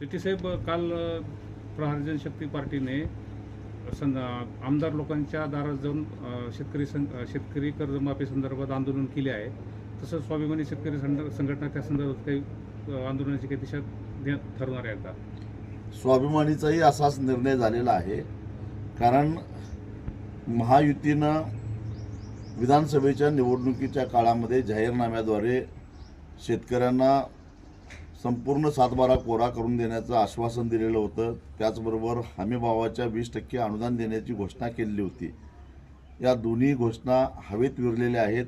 शेट्टीसाहेब काल अ, प्रहार जनशक्ती पार्टीने सं आमदार लोकांच्या दारात जाऊन शेतकरी सं शेतकरी कर्जमाफी संदर्भात आंदोलन केले आहे. तसंच स्वाभिमानी शेतकरी संघ- संघटना त्या संदर्भात काही आंदोलनाची काही दिशा दे- ठरवणार आहे का? स्वाभिमानीचाही असाच निर्णय झालेला आहे. कारण महायुतीनं विधानसभेच्या निवडणुकीच्या काळामध्ये जाहीरनाम्याद्वारे शेतकऱ्यांना संपूर्ण सातबारा कोरा करून देण्याचं आश्वासन दिलेलं होतं. त्याचबरोबर हमीभावाच्या वीस टक्के अनुदान देण्याची घोषणा केलेली होती. या दोन्ही घोषणा हवेत विरलेल्या आहेत.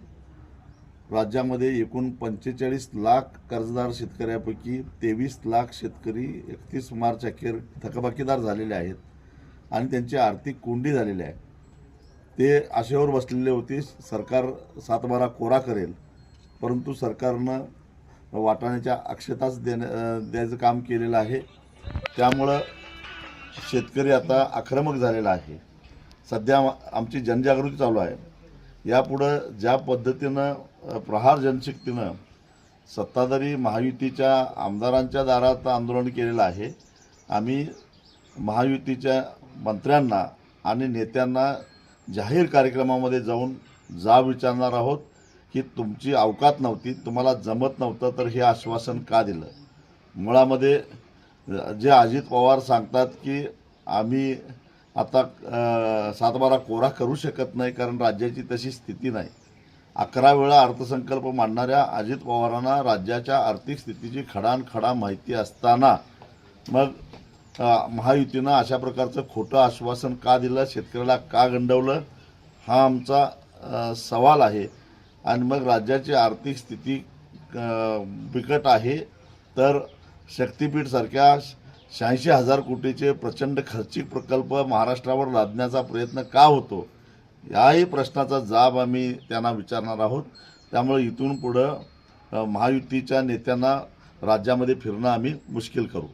राज्यामध्ये एकूण पंचेचाळीस लाख कर्जदार शेतकऱ्यापैकी तेवीस लाख शेतकरी एकतीस मार्च अखेर थकबाकीदार झालेले आहेत आणि त्यांची आर्थिक कोंडी झालेली आहे. ते आशेवर बसलेले होते सरकार सातबारा कोरा करेल परंतु सरकारनं वाटाण्याच्या अक्षताच देण्या द्यायचं काम केलेलं आहे. त्यामुळं शेतकरी आता आक्रमक झालेला आहे. सध्या आमची जनजागृती चालू आहे. यापुढं ज्या पद्धतीनं प्रहार जनशक्तीनं सत्ताधारी महायुतीच्या आमदारांच्या दारात आंदोलन केलेलं आहे आम्ही महायुतीच्या मंत्र्यांना आणि नेत्यांना जाहीर कार्यक्रमामध्ये जाऊन जा विचारणार आहोत. की तुमची अवकात नव्हती तुम्हाला जमत नव्हतं तर हे आश्वासन का दिलं? मुळामध्ये जे अजित पवार सांगतात की आम्ही आता सातबारा कोरा करू शकत नाही कारण राज्याची तशी स्थिती नाही. अकरा वेळा अर्थसंकल्प मांडणाऱ्या अजित पवारांना राज्याच्या आर्थिक स्थितीची खडानखडा माहिती असताना मग महायुतीनं अशा प्रकारचं खोटं आश्वासन का दिलं? शेतकऱ्याला का गंडवलं? हा आमचा सवाल आहे. आणि मग राज्याची आर्थिक स्थिती बिकट आहे तर शक्तीपीठसारख्या शहाऐंशी हजार कोटीचे प्रचंड खर्चिक प्रकल्प महाराष्ट्रावर लादण्याचा प्रयत्न का होतो? याही प्रश्नाचा जाब आम्ही त्यांना विचारणार आहोत. त्यामुळे इथून पुढं महायुतीच्या नेत्यांना राज्यामध्ये फिरणं आम्ही मुश्किल करू.